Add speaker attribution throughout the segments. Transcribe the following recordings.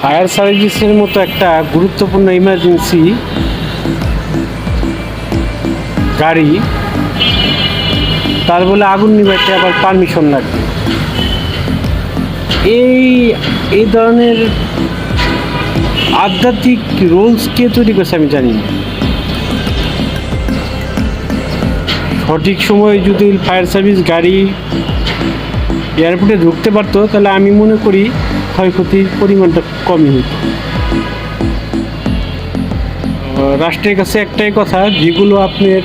Speaker 1: Fire সার্ভিসের মতো একটা গুরুত্বপূর্ণ ইমার্জেন্সি গাড়ি, তার বলে আগুন নিভাইতে আবার পারমিশন লাগবে। এই এই ধরনের আধ্যাত্মিক রুলস কে তৈরি করছে আমি জানি সঠিক সময়ে যদি ফায়ার সার্ভিস গাড়ি এয়ারপোর্টে ঢুকতে পারতো, তাহলে আমি মনে করি ক্ষয়ক্ষতির পরিমাণটা কমই হতো রাষ্ট্রের কাছে একটাই কথা, যেগুলো আপনার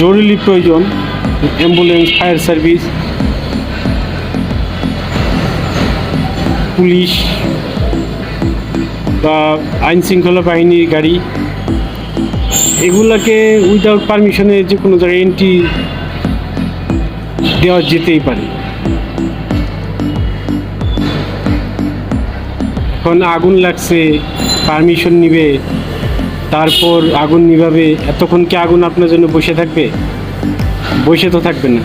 Speaker 1: জরুরি প্রয়োজন অ্যাম্বুলেন্স ফায়ার সার্ভিস পুলিশ, বা আইন শৃঙ্খলা বাহিনীর গাড়ি, এগুলাকে উইদাউট পারমিশনে যে কোনো জায়গায় এন্ট্রি দেওয়া যেতেই পারে। এখন আগুন লাগছে পারমিশন নিবে, তারপর আগুন নিভাবে, এতক্ষণ কি আগুন আপনার জন্য বসে থাকবে? বসে তো থাকবে না।